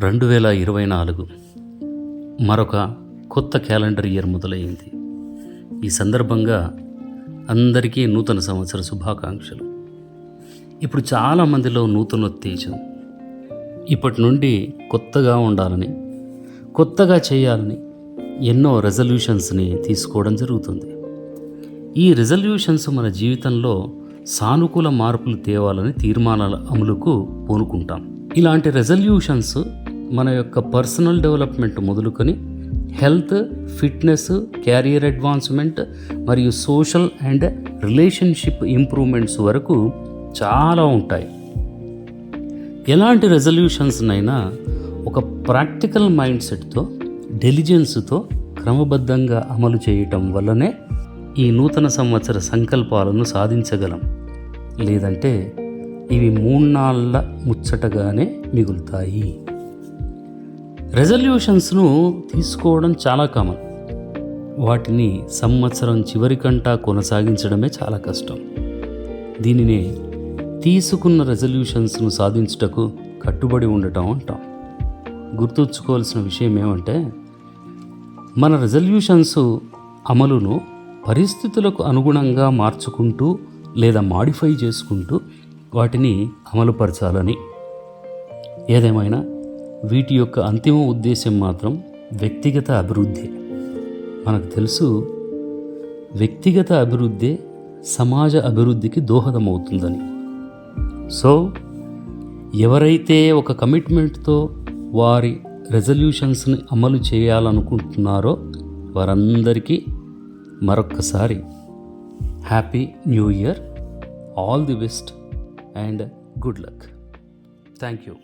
రెండు వేల ఇరవై నాలుగు. మరొక కొత్త క్యాలెండర్ ఇయర్ మొదలైంది ఈ సందర్భంగా అందరికీ నూతన సంవత్సర శుభాకాంక్షలు. ఇప్పుడు చాలామందిలో నూతనోత్తేజం. ఇప్పటి నుండి కొత్తగా ఉండాలని కొత్తగా చేయాలని ఎన్నో రెజల్యూషన్స్ని తీసుకోవడం జరుగుతుంది. ఈ రెజల్యూషన్స్ మన జీవితంలో సానుకూల మార్పులు తేవాలని తీర్మానాల అమలుకు పూనుకుంటాం. ఇలాంటి రెజల్యూషన్స్ మన యొక్క పర్సనల్ డెవలప్మెంట్ మొదలుకొని హెల్త్ ఫిట్నెస్ క్యారియర్ అడ్వాన్స్మెంట్ మరియు సోషల్ అండ్ రిలేషన్షిప్ ఇంప్రూవ్మెంట్స్ వరకు చాలా ఉంటాయి. ఎలాంటి రెజల్యూషన్స్నైనా ఒక ప్రాక్టికల్ మైండ్ సెట్తో డెలిజెన్స్తో క్రమబద్ధంగా అమలు చేయటం వల్లనే ఈ నూతన సంవత్సర సంకల్పాలను సాధించగలం. లేదంటే ఇవి మూడు నాళ్ళ ముచ్చటగానే మిగులుతాయి. రెజల్యూషన్స్ను తీసుకోవడం చాలా కామన్. వాటిని సంవత్సరం చివరికంటా కొనసాగించడమే చాలా కష్టం. దీనినే తీసుకున్న రెజల్యూషన్స్ను సాధించుటకు కట్టుబడి ఉండటం అంటాం. గుర్తుంచుకోవాల్సిన విషయం ఏమంటే మన రెజల్యూషన్స్ అమలును పరిస్థితులకు అనుగుణంగా మార్చుకుంటూ లేదా మాడిఫై చేసుకుంటూ వాటిని అమలుపరచాలని. ఏదేమైనా వీటి యొక్క అంతిమ ఉద్దేశం మాత్రం వ్యక్తిగత అభివృద్ధి. మనకు తెలుసు వ్యక్తిగత అభివృద్ధి సమాజ అభివృద్ధికి దోహదమవుతుందని. సో ఎవరైతే ఒక కమిట్మెంట్తో వారి రెజల్యూషన్స్ని అమలు చేయాలనుకుంటున్నారో వారందరికీ మరొక్కసారి happy new year all the best and good luck. Thank you.